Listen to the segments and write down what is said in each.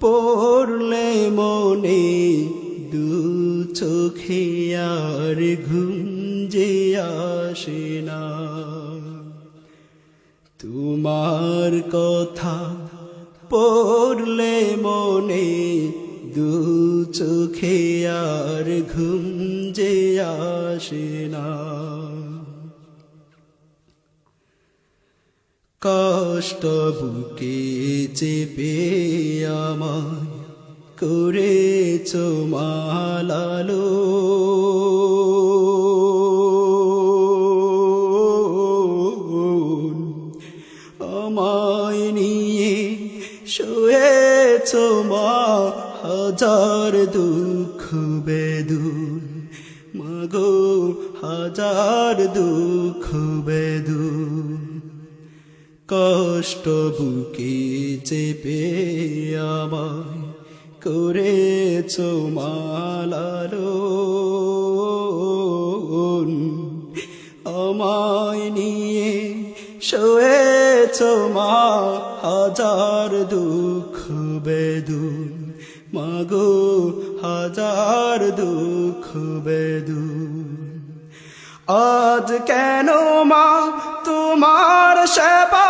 পড়লে মনে দু চোখে আর ঘুম আসে না। তোমার কথা পড়লে মনে দু চোখে আর ঘুম যে আসে না। কষ্ট বুকে চেপে আমায় করেছ মালালো। আমায় নিয়ে শুয়েছ মা, হাজার দুঃখ বেদুন মাগো, হাজার দুঃখ বেদুন কষ্ট বুকে চেপে আমায় করেছ মালালো আমায় নিয়ে শোয়েছ মা, হাজার দুঃখ বেদুন মাগো, হাজার দুঃখ বেদুন আজ কেন মা তোমার সেবা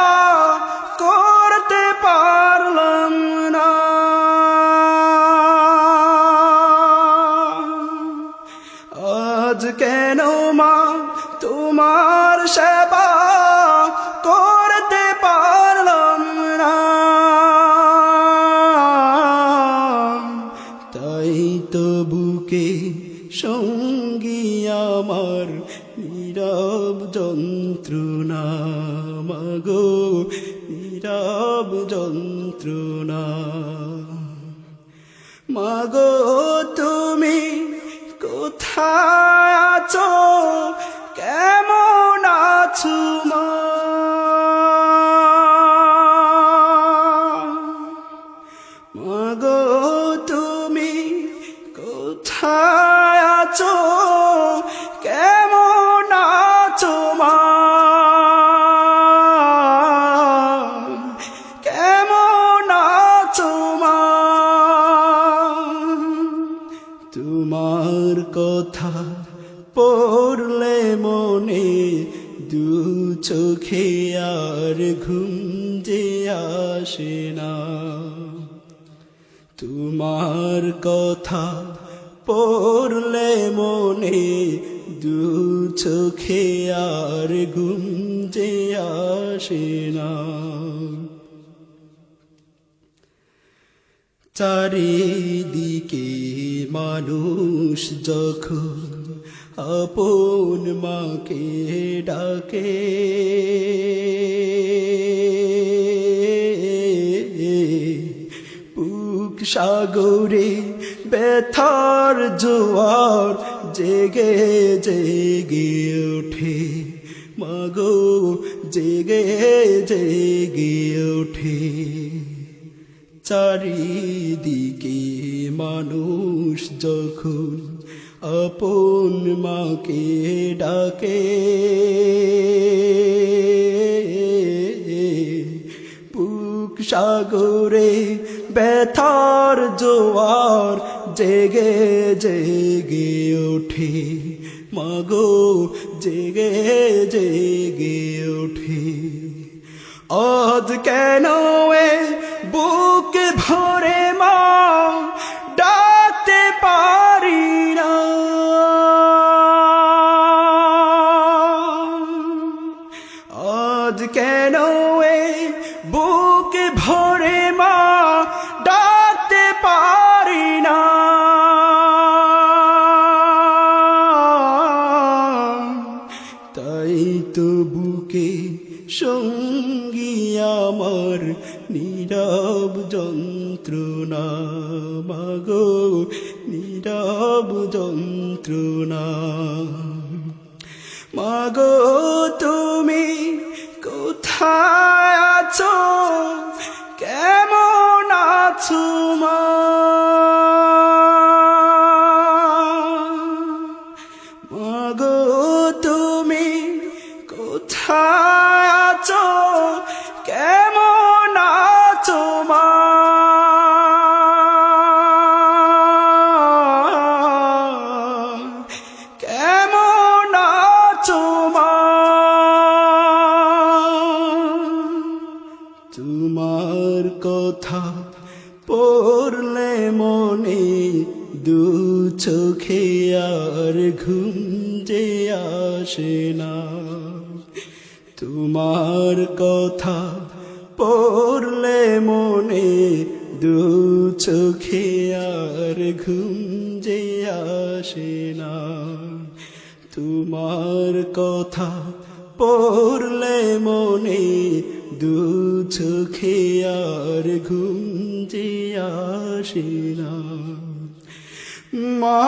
করতে পারলাম না? আজ কেন মা তোমার সেবা বুকে সঙ্গী আমার নীরব যন্ত্রণা মাগো নীরব যন্ত্রণা। মাগো তুমি কোথায় আছো? কেমন আছো কেমন আছো মা? তোমার কথা পড়লে মনে দু চোখে আর ঘুম যে আসে না। তোমার কথা পড়লে মনে দু চোখে আর যে আসে না। চারিদিকে মানুষ যখন আপন মাকে ডাকে বুক সাগরে ব্যথার জোয়ার জেগে জেগে ওঠে মাগো, জেগে জেগে ওঠে চারিদিকে মানুষ যখন আপন মাকে ডাকে বুক সাগরে ব্যথার জোয়ার জেগে জেগে ওঠে মাগো জেগে জেগে ওঠে আজ কেন এ বুক ভরে মা কেন তাই তো বুকে সঙ্গী আমার? নীরব যন্ত্রণা, মাগো, নীরব যন্ত্রণা। মাগো, তুমি কোথায় আছো? কেমন আছো মা? আছো কেমন আছো মা? কেমন আছো মা? তোমার কথা পড়লে মনে দু চোখে আর ঘুম যে আসে তোমার কথা পড়লে মনে দু চোখে আর ঘুম যে আসে না। তোমার কথা পড়লে মনে দু চোখে আর ঘুম যে আসে না। মা